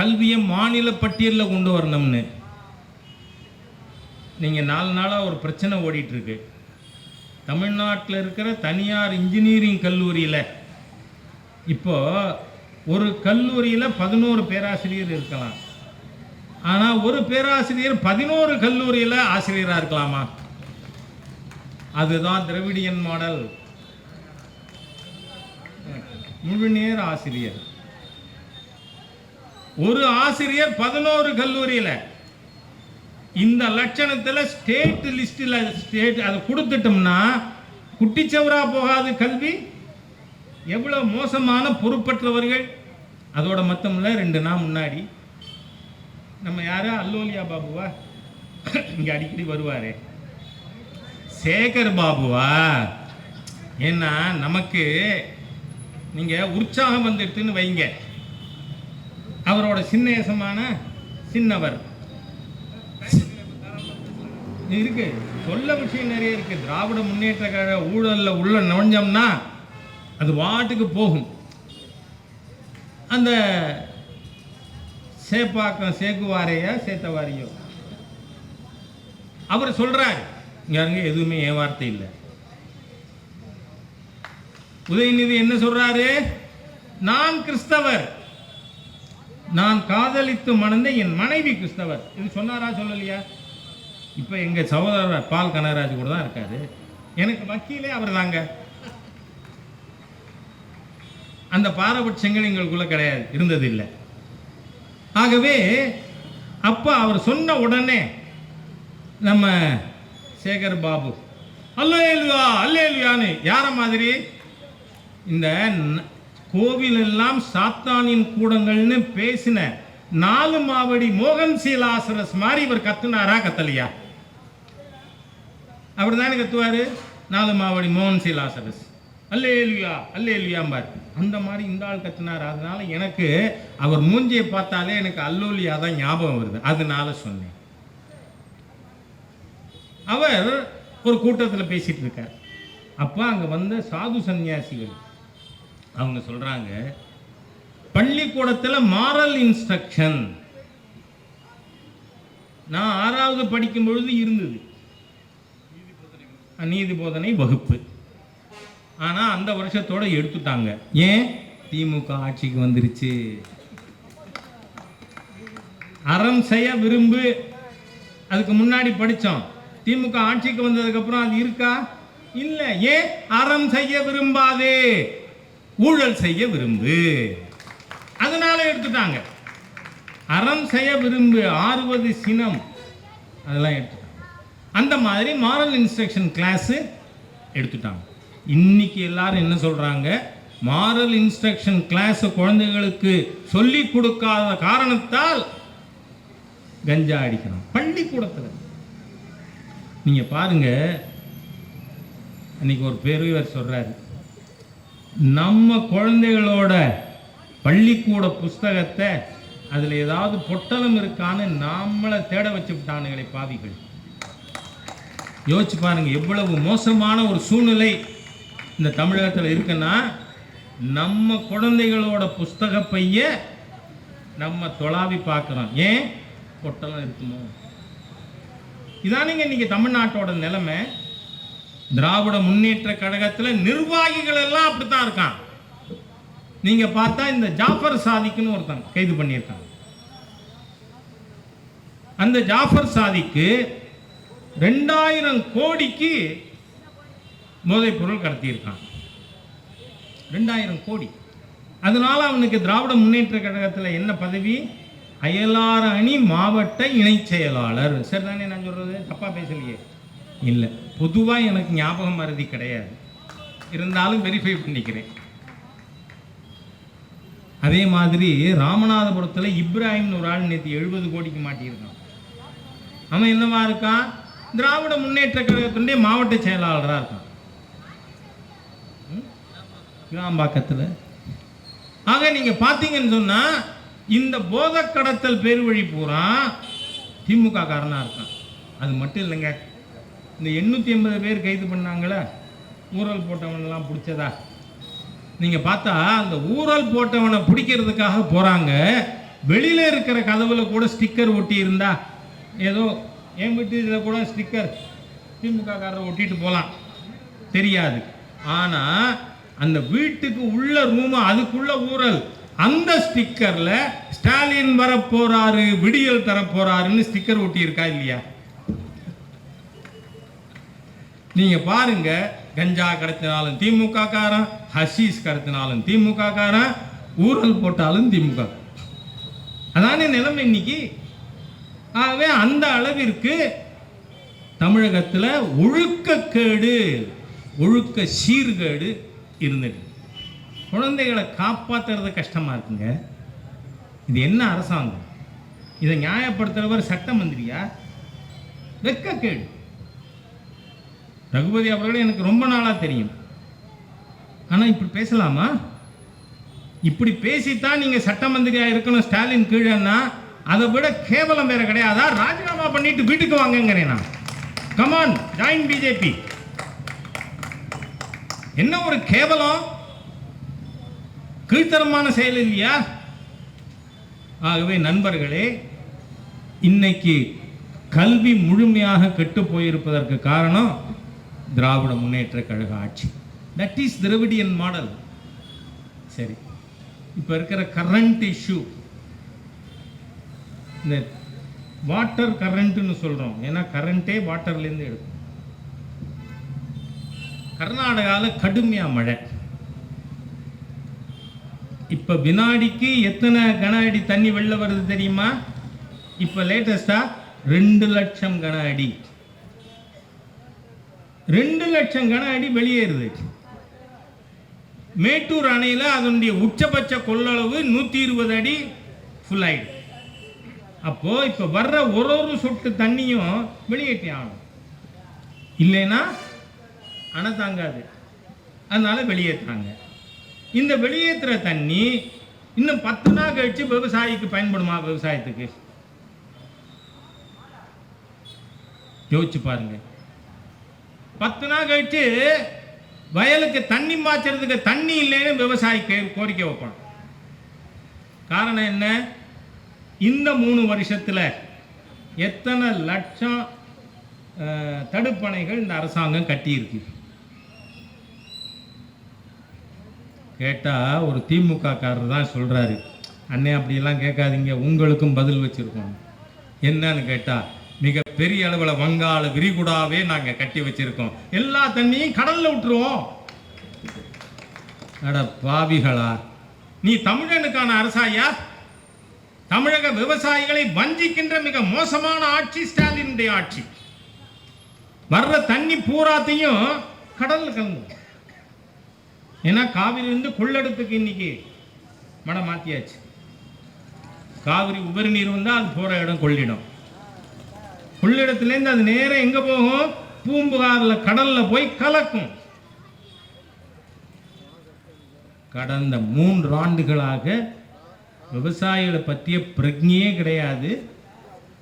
கல்வியை மாநில பட்டியலில் கொண்டு வரணும்னு. நீங்கள் நாலு நாளாக ஒரு பிரச்சனை ஓடிட்டுருக்கு. தமிழ்நாட்டில் இருக்கிற தனியார் இன்ஜினியரிங் கல்லூரியில் இப்போது ஒரு கல்லூரியில் பதினோரு பேராசிரியர் இருக்கலாம். ஆனால் ஒரு பேராசிரியர் பதினோரு கல்லூரியில் ஆசிரியராக இருக்கலாமா? அதுதான் திரவிடியன் மாடல். முழுநேர ஆசிரியர். ஒரு ஆசிரியர் பதினோரு கல்லூரியில். இந்த லட்சணத்தில் ஸ்டேட் லிஸ்டில் ஸ்டேட் அதை கொடுத்துட்டோம்னா குட்டிச்சவரா போகாது கல்வி. எவ்வளோ மோசமான பொறுப்பற்றவர்கள். அதோட மொத்தமில்ல ரெண்டு நாள் முன்னாடி. நம்ம யாரா? அல்லோலியா பாபுவா? இங்கே அடிக்கடி வருவாரே. சேகர் பாபுவா? ஏன்னா நமக்கு நீங்கள் உற்சாகம் வந்துடுதுன்னு வைங்க. அவரோட சின்னேசமான சின்னவர். இருக்கு. சொல்ல விஷயம் நிறைய இருக்கு. திராவிட முன்னேற்ற கழக ஊழல்ல உள்ள நுழைஞ்சோம்னா அது வாட்டுக்கு போகும். அந்த சேப்பாக்கம் சேக்குவாரையா சேத்தவாரியோ? அவர் சொல்றாரு. இங்க எதுவுமே என் வார்த்தை இல்லை. உதயநிதி என்ன சொல்றாரு? நான் கிறிஸ்தவர். நான் காதலித்து மணந்த என் மனைவி கிறிஸ்தவர். இது சொன்னாரா சொல்லலையா? இப்போ எங்கள் சகோதரர் பால் கனகராஜ் கூட தான் இருக்காரு. எனக்கு வக்கீலே அவர் தாங்க. அந்த பாரபட்சங்கள் எங்களுக்குள்ள கிடையாது இருந்ததில்லை. ஆகவே அப்போ அவர் சொன்ன உடனே நம்ம சேகர் பாபு அல்லேலுயா அல்லேலுயான்னு. யார மாதிரி? இந்த கோவிலெல்லாம் கோவில் எல்லாம் சாத்தானின் கூடங்கள்னு பேசின நாலு மாவடி மோகன் சீலாசரஸ் மாதிரி இவர் கத்துனாரா கத்தலையா? அவர் தானே கத்துவாரு? நாலு மாவடி மோகன் சீலாசரஸ். அல்லேலுயா அல்லேலுயாம்பார். அந்த மாதிரி இந்த ஆள் கத்துனார். அதனால எனக்கு அவர் மூஞ்சியை பார்த்தாலே எனக்கு அல்லோலியா தான் ஞாபகம் வருது. அதனால சொன்னேன். அவர் ஒரு கூட்டத்தில் பேசிட்டு இருக்கார். அப்போ அங்கே வந்த சாது சன்னியாசிகள் அவங்க சொல்கிறாங்க பள்ளிக்கூடத்தில் மாரல் இன்ஸ்ட்ரக்ஷன் நான் ஆறாவது படிக்கும் பொழுது இருந்தது. நீதி போதனை வகுப்பு. ஆனால் அந்த வருஷத்தோட எடுத்துட்டாங்க. ஏன்? திமுக ஆட்சிக்கு வந்துருச்சு. அறம் செய்ய விரும்பு. அதுக்கு முன்னாடி படிச்சோம். திமுக ஆட்சிக்கு வந்ததுக்கப்புறம் அது இருக்கா? இல்லை. ஏன்? அறம் செய்ய விரும்பாதே. ஊழல் செய்ய விரும்பு. அதனால எடுத்துட்டாங்க. அறம் செய்ய விரும்பு ஆறுவது சினம். அதெல்லாம் எடுத்துட்டாங்க. அந்த மாதிரி மாரல் இன்ஸ்ட்ரக்ஷன் கிளாஸு எடுத்துட்டாங்க. இன்னைக்கு எல்லாரும் என்ன சொல்கிறாங்க மாரல் இன்ஸ்ட்ரக்ஷன் கிளாஸ் குழந்தைகளுக்கு சொல்லி கொடுக்காத காரணத்தால் கஞ்சா அடிக்கிறான் பள்ளிக்கூடத்தில். நீங்கள் பாருங்க. அன்னைக்கு ஒரு பெரியவர் சொல்கிறாரு நம்ம குழந்தைகளோட பள்ளிக்கூட புஸ்தகத்தை அதில் ஏதாவது பொட்டலம் இருக்கான்னு நாமளை தேட வச்சு விட்டானுங்களே பாவிகள். யோசிச்சு பாருங்க எவ்வளவு மோசமான ஒரு சூழ்நிலை இந்த தமிழகத்தில் இருக்குன்னா நம்ம குழந்தைகளோட புஸ்தக பைய நம்ம தொலாவி பார்க்குறோம் ஏன்? பொட்டலம் இருக்குமோ. இதானுங்க இன்னைக்கு தமிழ்நாட்டோட நிலைமை. திராவிட முன்னேற்ற கழகத்தில் நிர்வாகிகள் எல்லாம் அப்படித்தான் இருக்கான் நீங்க பார்த்தா இந்த ஜாஃபர் சாதிக்குன்னு ஒருத்தன் கைது பண்ணியிருக்காங்க. அந்த ஜாஃபர் சாதிக்கு ரெண்டாயிரம் கோடிக்கு போதைப் பொருள் கடத்தியிருக்கான் ரெண்டாயிரம் கோடி. அதனால அவனுக்கு திராவிட முன்னேற்ற கழகத்தில் என்ன பதவி? அயலார் அணி மாவட்ட இணைச் செயலாளர். சரிதானே நான் சொல்றது? தப்பா பேசலையே. இல்லை. பொதுவாக எனக்கு ஞாபகம் மறதி கிடையாது. இருந்தாலும் வெரிஃபை பண்ணிக்கிறேன். அதே மாதிரி ராமநாதபுரத்தில் இப்ராஹிம்னு ஒரு ஆள் நேற்று எழுபது கோடிக்கு மாட்டியிருக்கான். அவன் என்னவா இருக்கான்? திராவிட முன்னேற்ற கழகத்தினுடைய மாவட்ட செயலாளராக இருக்கான். கிராம்பாக்கத்தில். ஆக நீங்கள் பார்த்தீங்கன்னு சொன்னால் இந்த போதை கடத்தல் பேர் வழி பூரா திமுக காரனாக இருக்கான். அது மட்டும் இல்லைங்க. இந்த எண்ணூற்றி ஐம்பது பேர் கைது பண்ணாங்களே ஊழல் போட்டவனெல்லாம் பிடிச்சதா? நீங்கள் பார்த்தா அந்த ஊழல் போட்டவனை பிடிக்கிறதுக்காக போகிறாங்க வெளியில் இருக்கிற கதவில் கூட ஸ்டிக்கர் ஒட்டி இருந்தா ஏதோ என் வீட்டு இதில் கூட ஸ்டிக்கர் திமுக காரரை ஒட்டிட்டு போகலாம் தெரியாது. ஆனால் அந்த வீட்டுக்கு உள்ள ரூமு அதுக்குள்ள ஊரல் அந்த ஸ்டிக்கரில் ஸ்டாலின் வரப்போறாரு விடியல் தரப்போறாருன்னு ஸ்டிக்கர் ஒட்டி இருக்கா இல்லையா? நீங்கள் பாருங்க கஞ்சா கடத்தினாலும் திமுக காரன் ஹஷீஸ் கடத்தினாலும் திமுக காரன் ஊரல் போட்டாலும் திமுக. அதானே நிலைமை இன்னைக்கு? ஆகவே அந்த அளவிற்கு தமிழகத்தில் ஒழுக்கக்கேடு ஒழுக்க சீர்கேடு இருந்துட்டு. குழந்தைகளை காப்பாத்துறது கஷ்டமாக இருக்குங்க. இது என்ன அரசாங்கம்? இதை நியாயப்படுத்துகிறவர் சட்ட மந்திரியா? வெக்கக்கேடு ரகுபதி அவர்களே எனக்கு ரொம்ப நாளாக தெரியும். ஆனால் இப்படி பேசலாமா? இப்படி பேசித்தான் நீங்கள் சட்டமந்திரியாக இருக்கணும் ஸ்டாலின் கீழேன்னா அதை விட கேவலம் வேற கிடையாதா. ராஜினாமா பண்ணிட்டு வீட்டுக்கு வாங்கங்கிறேன் நான். கமான் ஜாயின் பிஜேபி என்ன ஒரு கேவலம்? கீழ்த்தரமான செயல் இல்லையா? ஆகவே நண்பர்களே இன்னைக்கு கல்வி முழுமையாக கெட்டு போயிருப்பதற்கு காரணம் திராவிட முன்னேற்ற கழக ஆட்சி. தட் இஸ் திரவிடியன் மாடல் சரி. இப்போ இருக்கிற கரண்ட் இஷ்யூ இந்த வாட்டர் கரண்ட்னு சொல்கிறோம் ஏன்னா கரண்ட்டே வாட்டர்லேருந்து எடுக்கும். கர்நாடகாவில் கடுமையாக மழை. இப்போ வினாடிக்கு எத்தனை கன அடி தண்ணி வெளில வருது தெரியுமா? இப்போ லேட்டஸ்டாக ரெண்டு லட்சம் கன அடி. ரெண்டு லட்சம் கன அடி வெளியேறுது. மேட்டூர் அணையில் அதனுடைய உச்சபட்ச கொள்ளளவு நூற்றி இருபது அடி ஃபுல் ஆகிடுது அப்போது இப்போ வர்ற ஒரு ஒரு சொட்டு தண்ணியும் வெளியேற்றி ஆகணும். இல்லைன்னா அணை தாங்காது. அதனால் வெளியேற்றுறாங்க இந்த வெளியேற்றுற தண்ணி இன்னும் பத்து நாள் கழிச்சு விவசாயிக்கு பயன்படுமா விவசாயத்துக்கு? யோசிச்சு பாருங்கள் பத்து நாள் கழித்து வயலுக்கு தண்ணி மாற்றுறதுக்கு தண்ணி இல்லைன்னு விவசாயி கோரிக்கை வைப்பான். காரணம் என்ன? இந்த மூணு வருஷத்தில் எத்தனை லட்சம் தடுப்பணைகள் இந்த அரசாங்கம் கட்டியிருக்கு? கேட்டால் ஒரு திமுக காரர் தான் சொல்கிறாரு அண்ணே அப்படியெல்லாம் கேட்காதீங்க. உங்களுக்கும் பதில் வச்சுருக்கோம். என்னன்னு கேட்டால் மிக பெரிய அளவுல வங்காள விரிகுடாவே நாங்கள் கட்டி வச்சிருக்கோம். எல்லா தண்ணியும் கடல்ல விட்டுருவோம். அட பாவிகளா. நீ தமிழனுக்கான அரசாயா? தமிழக விவசாயிகளை வஞ்சிக்கின்ற மிக மோசமான ஆட்சி ஸ்டாலினுடைய ஆட்சி. வர்ற தண்ணி பூராத்தையும் கடல்ல கலந்து ஏன்னா காவிரியிலிருந்து கொள்ளடத்துக்கு இன்னைக்கு மடம் மாத்தியாச்சு. காவிரி உபரி நீர் வந்தால் அது போகிற இடம் கொள்ளிடம். கொள்ளிடத்துலேருந்து அது நேரம் எங்க போகும்? பூம்புகாரில் கடல்ல போய் கலக்கும். கடந்த மூன்று ஆண்டுகளாக விவசாயிகளை பற்றிய பிரஜையே கிடையாது.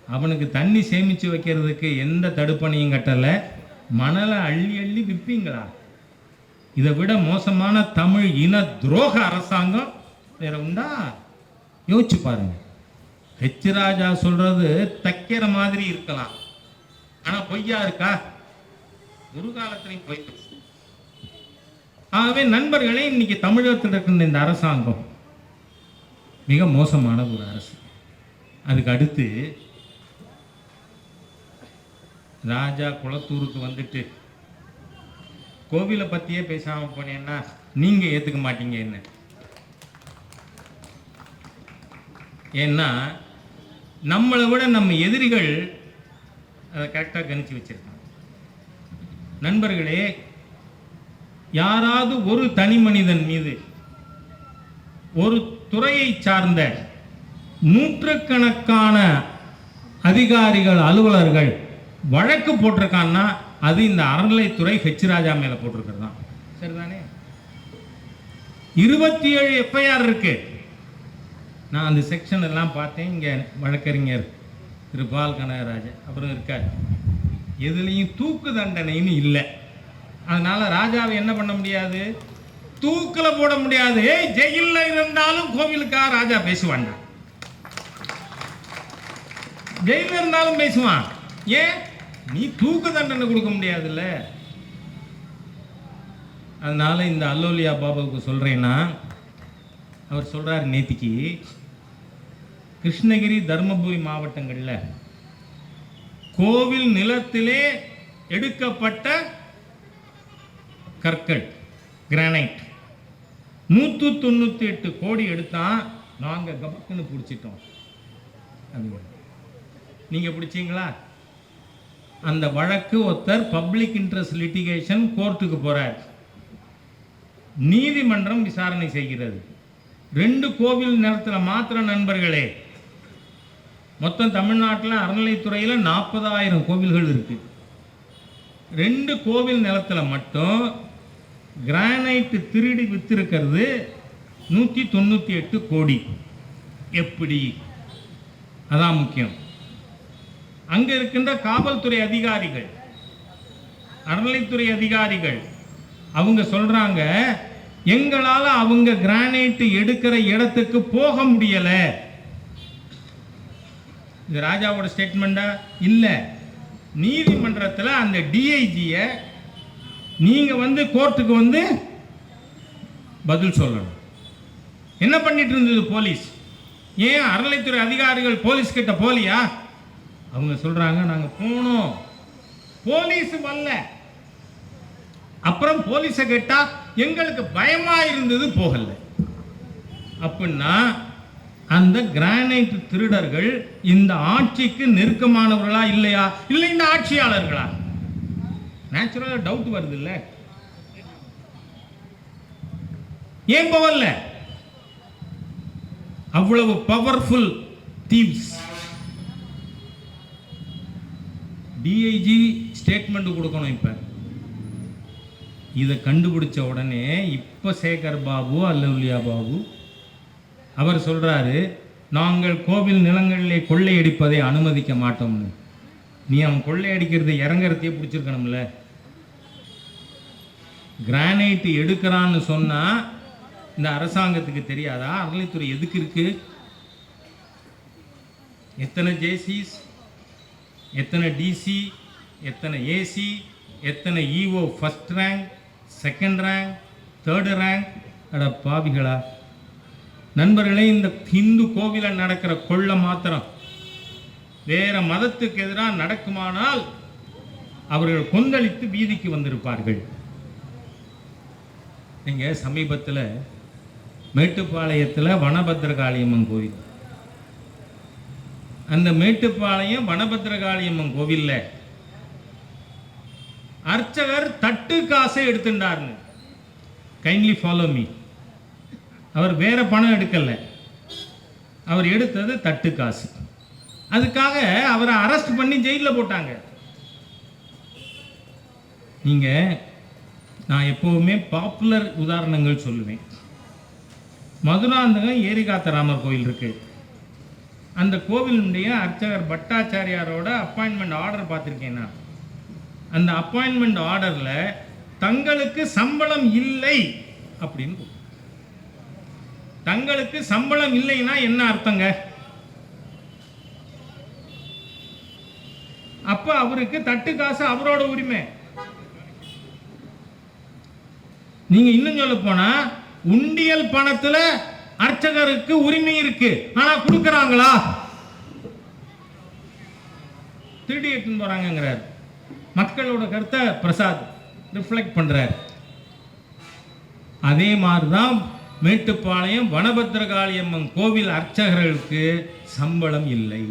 அவனுக்கு தண்ணி சேமித்து வைக்கிறதுக்கு எந்த தடுப்பணையும் கட்டலை. மணலை அள்ளி அள்ளி விற்பீங்களா இதை விட மோசமான தமிழ் இன துரோக அரசாங்கம் வேற உண்டா? யோசிச்சு பாருங்கள் ஹெச் ராஜா சொல்றது தைக்கிற மாதிரி இருக்கலாம். ஆனா பொய்யா இருக்கா? ஒரு காலத்திலையும் பொய். ஆகவே நண்பர்களே இன்னைக்கு தமிழகத்தில் இருக்கின்ற இந்த அரசாங்கம் மிக மோசமான ஒரு அரசு. அதுக்கு அடுத்து ராஜா குளத்தூருக்கு வந்துட்டு கோவிலை பற்றியே பேசாமல் போனேன்னா நீங்க ஏத்துக்க மாட்டீங்க என்ன? ஏன்னா நம்மளை விட நம்ம எதிரிகள் அதை கரெக்டாக கணிச்சு வச்சிருக்காங்க. நண்பர்களே யாராவது ஒரு தனி மனிதன் மீது ஒரு துறையை சார்ந்த நூற்றுக்கணக்கான அதிகாரிகள் அலுவலர்கள் வழக்கு போட்டிருக்கான்னா அது இந்த அறநிலைத்துறை ஹெச் ராஜா மேல போட்டிருக்கிறது தான் சரிதானே இருபத்தி ஏழு எஃப்ஐஆர் இருக்கு. நான் அந்த செக்ஷன் எல்லாம் பார்த்தேன். இங்கே வழக்கறிஞர் திரு பால் கனகராஜன் அப்புறம் இருக்கார். எதுலேயும் தூக்கு தண்டனைன்னு இல்லை. அதனால் ராஜாவை என்ன பண்ண முடியாது? தூக்கில் போட முடியாது. ஏய் ஜெயிலில் இருந்தாலும் கோவிலுக்காக ராஜா பேசுவான்டா ஜெயிலில் இருந்தாலும் பேசுவான். ஏன்? நீ தூக்கு தண்டனை கொடுக்க முடியாதுல்ல. அதனால இந்த அல்லோலியா பாபாவுக்கு சொல்கிறேன்னா அவர் சொல்கிறார் நேத்திக்கு கிருஷ்ணகிரி தருமபுரி மாவட்டங்களில் கோவில் நிலத்திலே எடுக்கப்பட்ட கற்கள் கிரானைட் நூற்று தொண்ணூற்றி எட்டு கோடி எடுத்தான் நாங்கள் கபக்குன்னு பிடிச்சிட்டோம். அது நீங்கள் பிடிச்சீங்களா? அந்த வழக்கு ஒருத்தர் பப்ளிக் இன்ட்ரெஸ்ட் லிட்டிகேஷன் கோர்ட்டுக்கு போகிறார் நீதிமன்றம் விசாரணை செய்கிறது. ரெண்டு கோவில் நிலத்தில் மாத்திர நண்பர்களே மொத்தம் தமிழ்நாட்டில் அறநிலைத்துறையில் நாற்பதாயிரம் கோவில்கள் இருக்குது ரெண்டு கோவில் நிலத்தில் மட்டும் கிரானைட்டு திருடி விற்றுருக்கிறது நூற்றி தொண்ணூற்றி எட்டு கோடி. எப்படி? அதான் முக்கியம். அங்கே இருக்கின்ற காவல்துறை அதிகாரிகள் அறநிலைத்துறை அதிகாரிகள் அவங்க சொல்கிறாங்க எங்களால் அவங்க கிரானைட் எடுக்கிற இடத்துக்கு போக முடியலை. இது ராஜாவோட ஸ்டேட்மெண்ட்டா இல்லை. நீதிமன்றத்தில் அந்த டிஐஜியை நீங்கள் வந்து கோர்ட்டுக்கு வந்து பதில் சொல்லணும். என்ன பண்ணிட்டு இருந்தது போலீஸ் ஏன் அறநிலைத்துறை அதிகாரிகள் போலீஸ் கிட்ட போலியா? அவங்க சொல்கிறாங்க நாங்கள் போனோம். போலீஸ் வரல அப்புறம் போலீஸை கேட்டா எங்களுக்கு பயமா இருந்தது போகல. அப்படின்னா அந்த கிரானைட் திருடர்கள் இந்த ஆட்சிக்கு நெருக்கமானவர்களா இல்லையா? இல்லை இந்த ஆட்சியாளர்களா? நேச்சுரலா டவுட் வருது இல்ல ஏன் போகல? அவ்வளவு பவர்ஃபுல் தீவ்ஸ் டிஐஜி ஸ்டேட்மெண்ட் கொடுக்கணும் இப்போ. இதை கண்டுபிடிச்ச உடனே இப்போ சேகர் பாபு அல்லவுலியா பாபு அவர் சொல்கிறாரு நாங்கள் கோவில் நிலங்களிலே கொள்ளையடிப்பதை அனுமதிக்க மாட்டோம்னு. நீ அவன் கொள்ளையடிக்கிறது இறங்குறதையே பிடிச்சிருக்கணும்ல. கிரானைட் எடுக்கிறான்னு சொன்னால் இந்த அரசாங்கத்துக்கு தெரியாதா? அறநிலைத்துறை எதுக்கு இருக்கு? எத்தனை ஜேசிஸ் எத்தனை டிசி எத்தனை ஏசி எத்தனை EO first rank second rank third rank அட பாவிகளா. நண்பர்களே இந்த ஹிந்து கோவிலில் நடக்கிற கொள்ள மாத்திரம் வேற மதத்துக்கு எதிராக நடக்குமானால் அவர்கள் கொந்தளித்து வீதிக்கு வந்திருப்பார்கள். நீங்க சமீபத்தில் மேட்டுப்பாளையத்தில் வனபத்திரகாளியம்மன் கோவில். அந்த மேட்டுப்பாளையம் வனபத்திரகாளியம்மன் கோவிலில் அர்ச்சகர் தட்டு காசை எடுத்துட்டார்னு. கைண்ட்லி ஃபாலோ மீ அவர் வேற பணம் எடுக்கல. அவர் எடுத்தது தட்டு காசு. அதுக்காக அவரை அரெஸ்ட் பண்ணி ஜெயிலில் போட்டாங்க. நீங்க நான் எப்பவுமே பாப்புலர் உதாரணங்கள் சொல்லுவேன். மதுராந்தகம் ஏரிகாத்தராமர் கோயில் இருக்கு. அந்த கோவிலுடைய அர்ச்சகர் பட்டாச்சாரியாரோட அப்பாயின்மெண்ட் ஆர்டர் பார்த்துருக்கேன் நான். அந்த அப்பாயின்மெண்ட் ஆர்டர்ல தங்களுக்கு சம்பளம் இல்லை அப்படின்னு தங்களுக்கு சம்பளம் இல்லைன்னா என்ன அர்த்தங்க? அப்ப அவருக்கு தட்டு காசு அவரோட உரிமை. நீங்க இன்னும் சொல்ல போனா உண்டியல் பணத்துல அர்ச்சகருக்கு உரிமை இருக்கு. ஆனா கொடுக்கறாங்களா? திருடி எடுத்துன்னு போறாங்கங்கிறார். மக்களோட கருத்தை பிரசாத் ரிஃப்ளெக்ட் பண்ணுறார் அதே மாதிரி தான் மேட்டுப்பாளையம் வனபத்திரகாளியம்மன் கோவில் அர்ச்சகர்களுக்கு சம்பளம் இல்லை.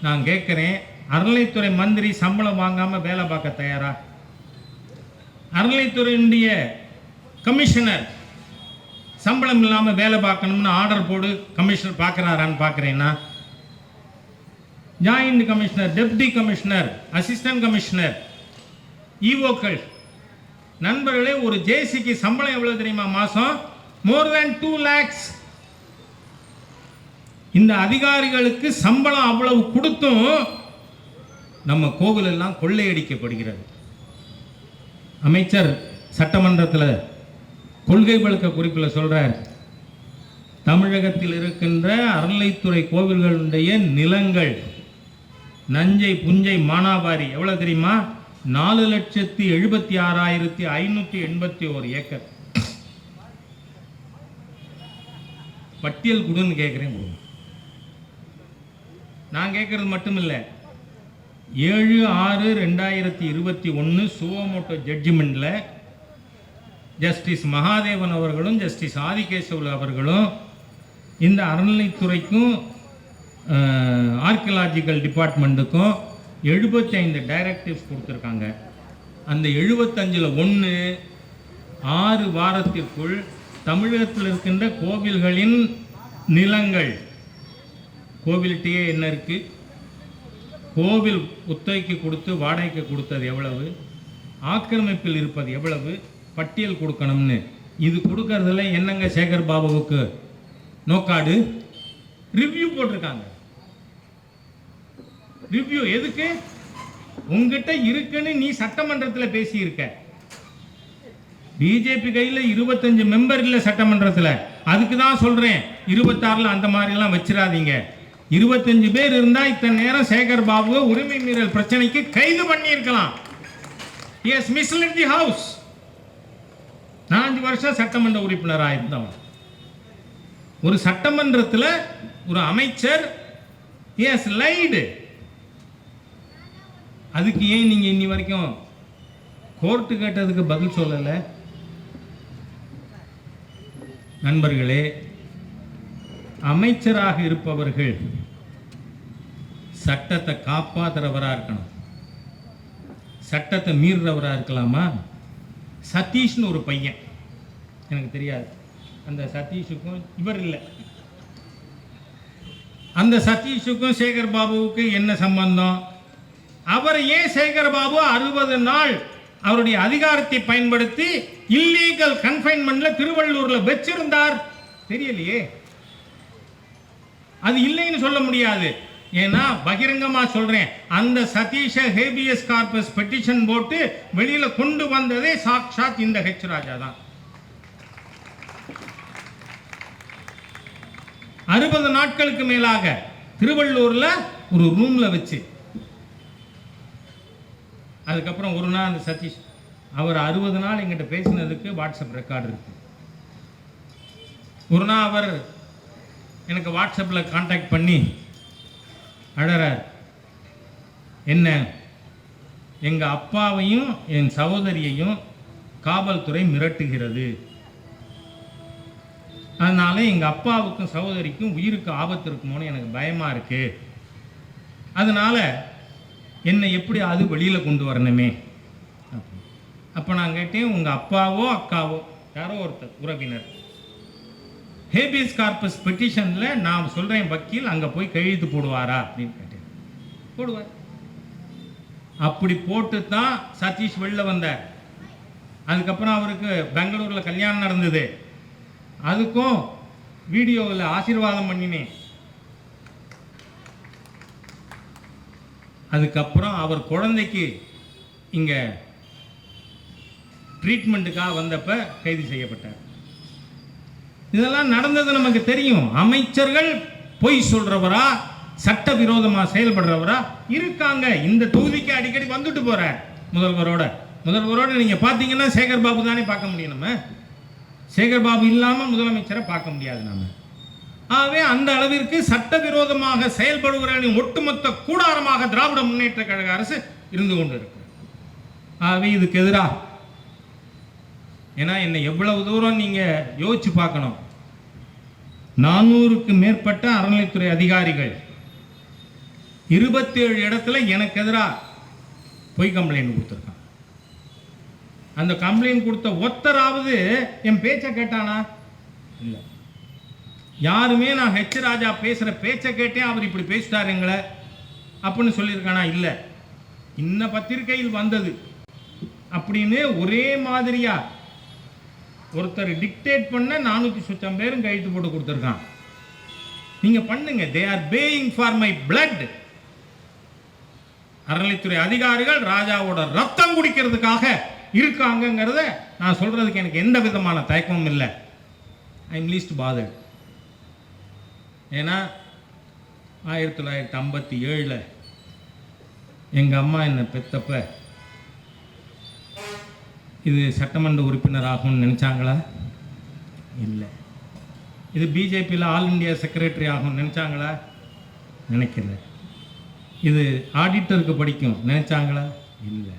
நான் கேட்குறேன் அறநிலைத்துறை மந்திரி சம்பளம் வாங்காமல் வேலை பார்க்க தயாரா? அறநிலைத்துறையினுடைய கமிஷனர் சம்பளம் இல்லாமல் வேலை பார்க்கணும்னு ஆர்டர் போடு கமிஷனர் பார்க்குறாரான்னு பார்க்குறேன்னா joint commissioner deputy commissioner assistant commissioner இஓக்கள் நண்பர்களே ஒரு ஜேசிக்கு சம்பளம் எவ்வளவு தெரியுமா மாசம்? மோர் தேன் டூ லேக்ஸ் இந்த அதிகாரிகளுக்கு சம்பளம் அவ்வளவு கொடுத்தும் நம்ம கோவில் எல்லாம் கொள்ளையடிக்கப்படுகிறது. அமைச்சர் சட்டமன்றத்தில் கொள்கை விளக்க குறிப்பில் சொல்கிறார் தமிழகத்தில் இருக்கின்ற அறநிலைத்துறை கோவில்களுடைய நிலங்கள் நஞ்சை புஞ்சை மானாவாரி எவ்வளோ தெரியுமா? நாலு லட்சத்தி எழுபத்தி ஆறாயிரத்தி ஐநூற்றி எண்பத்தி ஒரு ஏக்கர். பட்டியல் கொடுன்னு கேட்குறேன் கொடுங்க. நான் கேட்குறது மட்டும் இல்லை ஏழு ஆறு ரெண்டாயிரத்தி இருபத்தி ஒன்று சுவோமோட்டோ ஜட்ஜ்மெண்ட்டில் ஜஸ்டிஸ் மகாதேவன் அவர்களும் ஜஸ்டிஸ் ஆதிகேசவல் அவர்களும் இந்த அறநிலைத்துறைக்கும் ஆர்கியலாஜிக்கல் டிபார்ட்மெண்ட்டுக்கும் எழுபத்தைந்து டைரக்டிவ்ஸ் கொடுத்துருக்காங்க. அந்த எழுபத்தஞ்சில் ஒன்று ஆறு வாரத்திற்குள் தமிழகத்தில் இருக்கின்ற கோவில்களின் நிலங்கள். கோவில்கிட்டயே என்ன இருக்குது கோவில் குத்தகைக்கு கொடுத்து வாடகைக்கு கொடுத்தது எவ்வளவு? ஆக்கிரமிப்பில் இருப்பது எவ்வளவு? பட்டியல் கொடுக்கணும்னு. இது கொடுக்கறதுல என்னங்க சேகர் பாபுவுக்கு? நோக்காடு. ரிவ்யூ போட்டிருக்காங்க. ரிவ்யூ எதுக்கு? உங்ககிட்ட இருக்குன்னு நீ சட்டமன்றத்தில் பேசியிருக்க. பிஜேபி கையில் இருபத்தஞ்சு மெம்பர் இல்லை சட்டமன்றத்தில். அதுக்கு தான் சொல்கிறேன் இருபத்தாறில் அந்த மாதிரிலாம் வச்சிடாதீங்க. இருபத்தஞ்சு பேர் இருந்தால் இத்தனை நேரம் சேகர் பாபுவை உரிமை மீறல் பிரச்சனைக்கு கைது பண்ணியிருக்கலாம். எஸ் மிஸ்லெட் தி ஹவுஸ் நாலஞ்சு வருஷம் சட்டமன்ற உறுப்பினராக இருந்தவன். ஒரு சட்டமன்றத்தில் ஒரு அமைச்சர் எஸ் லைடு அதுக்கு ஏன் நீங்கள் இன்னி வரைக்கும் கோர்ட்டு கேட்டதுக்கு பதில் சொல்லலை? நண்பர்களே அமைச்சராக இருப்பவர்கள் சட்டத்தை காப்பாற்றுறவராக இருக்கணும். சட்டத்தை மீறுறவராக இருக்கலாமா? சதீஷ்னு ஒரு பையன். எனக்கு தெரியாது. அந்த சதீஷுக்கும் இவர் இல்லை. அந்த சதீஷுக்கும் சேகர் பாபுவுக்கும் என்ன சம்பந்தம்? அவர் ஏன் சேகர் பாபு அறுபது நாள் அவருடைய அதிகாரத்தை பயன்படுத்தி இல்லீகல் கன்ஃபைன்மெண்ட்ல திருவள்ளூர்ல வச்சிருந்தார். தெரியலையே? அது இல்லைன்னு சொல்ல முடியாது. ஏன்னா பகிரங்கமா சொல்றேன். அந்த சதீஷ ஹேபியஸ் கார்பஸ் பெட்டிஷன் போட்டு வெளியில கொண்டு வந்ததே சாக்ஷாத் இந்த ஹெச் ராஜா தான். அறுபது நாட்களுக்கு மேலாக திருவள்ளூர்ல ஒரு ரூம்ல வச்சு அதுக்கப்புறம் ஒரு நாள் அந்த சதீஷ் அவர் அறுபது நாள் எங்கிட்ட பேசினதுக்கு வாட்ஸ்அப் ரெக்கார்டு இருக்கு. ஒரு நாள் அவர் எனக்கு வாட்ஸ்அப்பில் காண்டாக்ட் பண்ணி அழறார் என்ன? எங்கள் அப்பாவையும் என் சகோதரியையும் காவல்துறை மிரட்டுகிறது. அதனால எங்கள் அப்பாவுக்கும் சகோதரிக்கும் உயிருக்கு ஆபத்து இருக்குமோன்னு எனக்கு பயமாக இருக்குது அதனால் என்னை எப்படி அது வெளியில் கொண்டு வரணுமே? அப்போ நான் கேட்டேன் உங்கள் அப்பாவோ அக்காவோ யாரோ ஒருத்தர் உறவினர். ஹேபியஸ் கார்பஸ் பெட்டிஷனில் நான் சொல்கிறேன் வக்கீல் அங்கே போய் கையெழுத்து போடுவாரா? அப்படின்னு கேட்டேன். போடுவார். அப்படி போட்டு தான் சதீஷ் வெளில வந்தார். அதுக்கப்புறம் அவருக்கு பெங்களூரில் கல்யாணம் நடந்தது. அதுக்கும் வீடியோவில் ஆசீர்வாதம் பண்ணினேன். அதுக்கப்புறம் அவர் குழந்தைக்கு இங்கே ட்ரீட்மெண்ட்டுக்காக வந்தப்போ கைது செய்யப்பட்டார். இதெல்லாம் நடந்தது நமக்கு தெரியும். அமைச்சர்கள் பொய் சொல்கிறவரா சட்டவிரோதமாக செயல்படுறவரா இருக்காங்க. இந்த தொகுதிக்கு அடிக்கடி வந்துட்டு போறார் முதல்வரோட. முதல்வரோட நீங்கள் பார்த்தீங்கன்னா சேகர் பாபு தானே பார்க்க முடியும் நம்ம. சேகர் பாபு இல்லாமல் முதலமைச்சரை பார்க்க முடியாது நம்ம ஆகவே அந்த அளவிற்கு சட்டவிரோதமாக செயல்படுகிறவர்களின் ஒட்டுமொத்த கூடாரமாக திராவிட முன்னேற்ற கழக அரசு இருந்து கொண்டு ஆகவே இதுக்கு எதிராக ஏன்னா என்னை எவ்வளவு தூரம் நீங்கள் யோசிச்சு பார்க்கணும். நானூறுக்கு மேற்பட்ட அறநிலைத்துறை அதிகாரிகள் இருபத்தேழு இடத்துல எனக்கு எதிராக பொய் கம்ப்ளைண்ட் கொடுத்துருக்கான் அந்த கம்ப்ளைண்ட் கொடுத்த ஒத்தராவது என் பேச்சை கேட்டானா? இல்லை. யாருமே நான் ஹெச் ராஜா பேசுகிற பேச்சை கேட்டே அவர் இப்படி பேசிட்டார் எங்களை. அப்படின்னு சொல்லியிருக்கானா? இல்லை. இன்ன பத்திரிகையில் வந்தது. அப்படின்னு ஒரே மாதிரியா ஒருத்தர் டிக்டேட் பண்ண நானூற்றி சுத்தம் பேரும் கையெழுத்து போட்டு கொடுத்துருக்கான். நீங்கள் பண்ணுங்க. They are paying for my blood அறநிலைத்துறை அதிகாரிகள் ராஜாவோட ரத்தம் குடிக்கிறதுக்காக இருக்காங்கங்கிறத நான் சொல்றதுக்கு எனக்கு எந்த விதமான தயக்கமும் இல்லை. ஐ எம் லீஸ்ட் பாதர் ஏன்னா ஆயிரத்தி தொள்ளாயிரத்தி ஐம்பத்தி ஏழில் எங்கள் அம்மா என்னை பெத்தப்ப இது சட்டமன்ற உறுப்பினர் ஆகும்னு நினச்சாங்களா? இல்லை. இது பிஜேபியில் ஆல் இந்தியா செக்ரட்டரி ஆகும்னு நினச்சாங்களா? நினைக்கல. இது ஆடிட்டருக்கு படிக்கும் நினச்சாங்களா? இல்லை.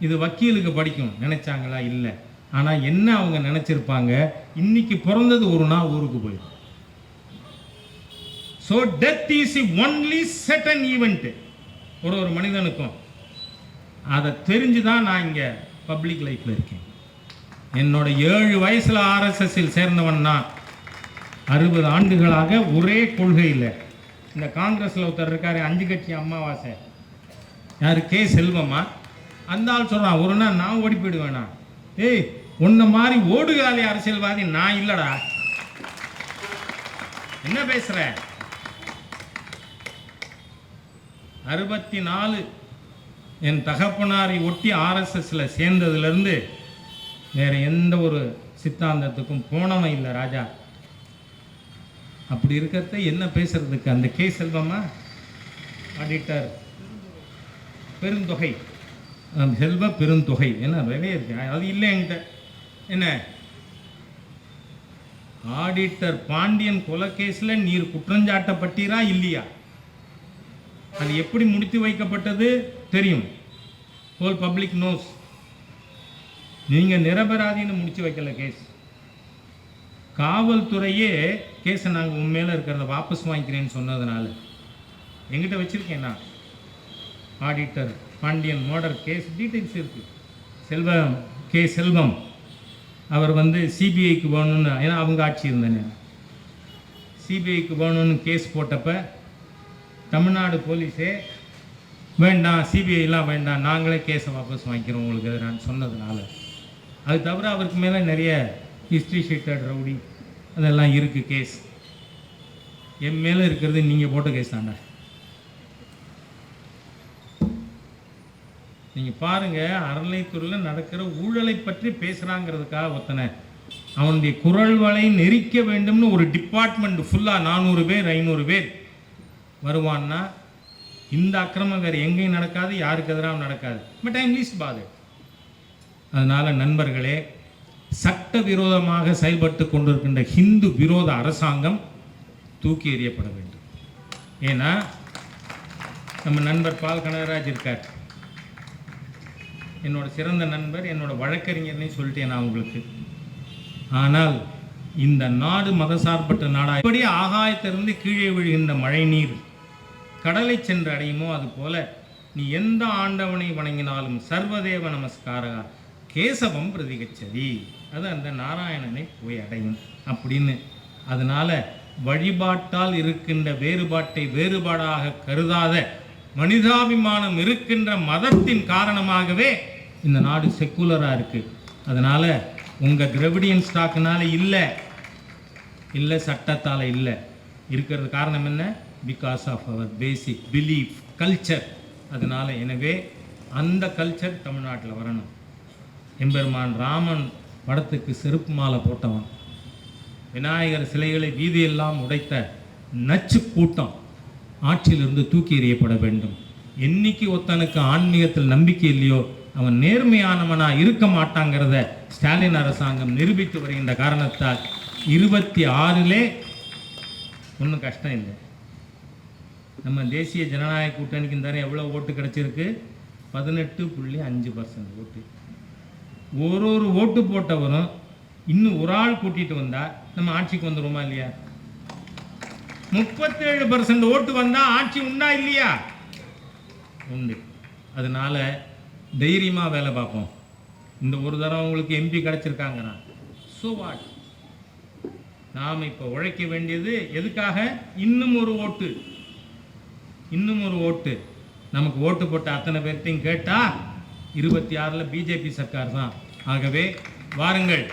இது வக்கீலுக்கு படிக்கும் நினச்சாங்களா? இல்லை. ஆனால் என்ன அவங்க நினச்சிருப்பாங்க? இன்னைக்கு பிறந்தது ஒரு நாள் ஊருக்கு போயிடும். So death is only certain ஒரு ஒரு மனிதனுக்கும். அதை தெரிஞ்சு தான் நான் இங்கே பப்ளிக் லைஃப்பில் இருக்கேன். என்னோட ஏழு வயசில் ஆர்எஸ்எஸ்ஸில் சேர்ந்தவன் நான். அறுபது ஆண்டுகளாக ஒரே கொள்கையில். இந்த காங்கிரஸில் ஒருத்தர் இருக்கார் அஞ்சு கட்சி அம்மாவாசை. யார்? கே. செல்வமா அந்த ஆள் சொல்கிறான் ஒரு நாள் நான் ஓடி போயிடுவேண்ணா ஏய் உன்ன மாதிரி ஓடுகாலி அரசியல்வாதி நான் இல்லைடா. என்ன பேசுகிறேன் அறுபத்தி நாலு என் தகப்பனாரை ஒட்டி ஆர்எஸ்எஸில் சேர்ந்ததுலேருந்து வேறு எந்த ஒரு சித்தாந்தத்துக்கும் போனவன் இல்லை ராஜா. அப்படி இருக்கிறத என்ன பேசுறதுக்கு? அந்த கே செல்வமா ஆடிட்டர் பெருந்தொகை. செல்வ பெருந்தொகை. என்ன நிறைய இருக்கு. அது இல்லை என்கிட்ட. என்ன? ஆடிட்டர் பாண்டியன் கொலகேஸில் நீர் குற்றஞ்சாட்டப்பட்டீரா இல்லையா? அது எப்படி முடித்து வைக்கப்பட்டது தெரியும். ஹோல் பப்ளிக் நோஸ் நீங்கள் நிரபராதின்னு முடித்து வைக்கல கேஸ் காவல்துறையே கேஸை நாங்கள் உண்மையில் இருக்கிறத வாபஸ் வாங்கிக்கிறேன்னு சொன்னதுனால. எங்கிட்ட வச்சுருக்கேன் நான். Auditor Pandian murder case details இருக்குது செல்வம் கே. செல்வம். அவர் வந்து சிபிஐக்கு போகணுன்னு ஏன்னா அவங்க ஆட்சி இருந்தேன் சிபிஐக்கு போகணுன்னு கேஸ் போட்டப்போ தமிழ்நாடு போலீஸே வேண்டாம் சிபிஐலாம் வேண்டாம் நாங்களே கேஸை வாபஸ் வாங்கிக்கிறோம் உங்களுக்கு நான் சொன்னதுனால. அது தவிர அவருக்கு மேலே நிறைய ஹிஸ்ட்ரி ஷீட்டட் ரவுடி அதெல்லாம் இருக்குது கேஸ் என் மேலே இருக்கிறது நீங்கள் போட்ட கேஸ் தாண்டா நீங்கள் பாருங்கள் அறநிலைத்துறையில் நடக்கிற ஊழலை பற்றி பேசுகிறாங்கிறதுக்காக ஒருத்தனை அவனுடைய குரல் வலை நெரிக்க வேண்டும்னு ஒரு டிபார்ட்மெண்ட் ஃபுல்லாக நானூறு பேர் ஐநூறு பேர். வருவான்னா இந்த அக்கிரமம் வேறு எங்கேயும் நடக்காது யாருக்கு எதிராகவும் நடக்காது. பட் ஐம் லீஸ்ட் பாது அதனால் நண்பர்களே சட்ட விரோதமாக செயல்பட்டு கொண்டிருக்கின்ற ஹிந்து விரோத அரசாங்கம் தூக்கி எறியப்பட வேண்டும். ஏன்னா நம்ம நண்பர் பால் கனகராஜ் இருக்கார். என்னோட சிறந்த நண்பர் என்னோட வழக்கறிஞர்னே சொல்லிட்டேன் நான் உங்களுக்கு. ஆனால் இந்த நாடு மதசார்பற்ற நாடாக எப்படி ஆகாயத்திலிருந்து கீழே விழுகின்ற மழை நீர் கடலை சென்று அடையுமோ அது போல நீ எந்த ஆண்டவனை வணங்கினாலும் சர்வதேவ நமஸ்காரகா கேசவம் பிரதிகச்சதி. அது அந்த நாராயணனை போய் அடையும். அப்படின்னு. அதனால் வழிபாட்டால் இருக்கின்ற வேறுபாட்டை வேறுபாடாக கருதாத மனிதாபிமானம் இருக்கின்ற மதத்தின் காரணமாகவே இந்த நாடு செக்குலராக இருக்குது அதனால் உங்கள் திரவிடியன் ஸ்டாக்குனால இல்லை. இல்லை சட்டத்தால் இல்லை. இருக்கிறது காரணம் என்ன? Because of our basic belief culture அதனால் எனவே அந்த கல்ச்சர் தமிழ்நாட்டில் வரணும். எம்பெருமான் ராமன் படத்துக்கு செருப்பு மாலை போட்டவன். விநாயகர் சிலைகளை வீதியெல்லாம் உடைத்த நச்சு கூட்டம் ஆட்சியிலிருந்து தூக்கி எறியப்பட வேண்டும். என்னைக்கு ஒருத்தனுக்கு ஆன்மீகத்தில் நம்பிக்கை இல்லையோ அவன் நேர்மையானவனாக இருக்க மாட்டாங்கிறத ஸ்டாலின் அரசாங்கம் நிரூபித்து வருகின்ற காரணத்தால் இருபத்தி ஆறிலே ஒன்றும் கஷ்டம் இல்லை. நம்ம தேசிய ஜனநாயக கூட்டணிக்கு இந்த தடவை எவ்வளோ ஓட்டு கிடச்சிருக்கு? பதினெட்டு புள்ளி அஞ்சு பர்சன்ட் ஓட்டு. ஒரு ஒரு ஓட்டு போட்டவரும் இன்னும் ஒரு ஆள் கூட்டிட்டு வந்தால் நம்ம ஆட்சிக்கு வந்துடுவோமா இல்லையா? முப்பத்தேழு பர்சன்ட் ஓட்டு வந்தால் ஆட்சி உண்டா இல்லையா? உண்டு. அதனால தைரியமாக வேலை பார்ப்போம். இந்த ஒரு தரம் உங்களுக்கு எம்பி கிடச்சிருக்காங்கன்னா ஸோ வாட் நாம் இப்போ உழைக்க வேண்டியது எதுக்காக? இன்னும் ஒரு ஓட்டு. இன்னும் ஒரு ஓட்டு. நமக்கு ஓட்டு போட்ட அத்தனை பேர்த்தையும் கேட்டால் இருபத்தி ஆறில் பிஜேபி சர்க்கார் தான். ஆகவே வாருங்கள்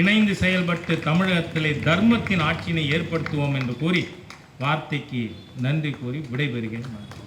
இணைந்து செயல்பட்டு தமிழகத்திலே தர்மத்தின் ஆட்சியினை ஏற்படுத்துவோம் என்று கூறி வார்த்தைக்கு நன்றி கூறி விடைபெறுகிறேன்.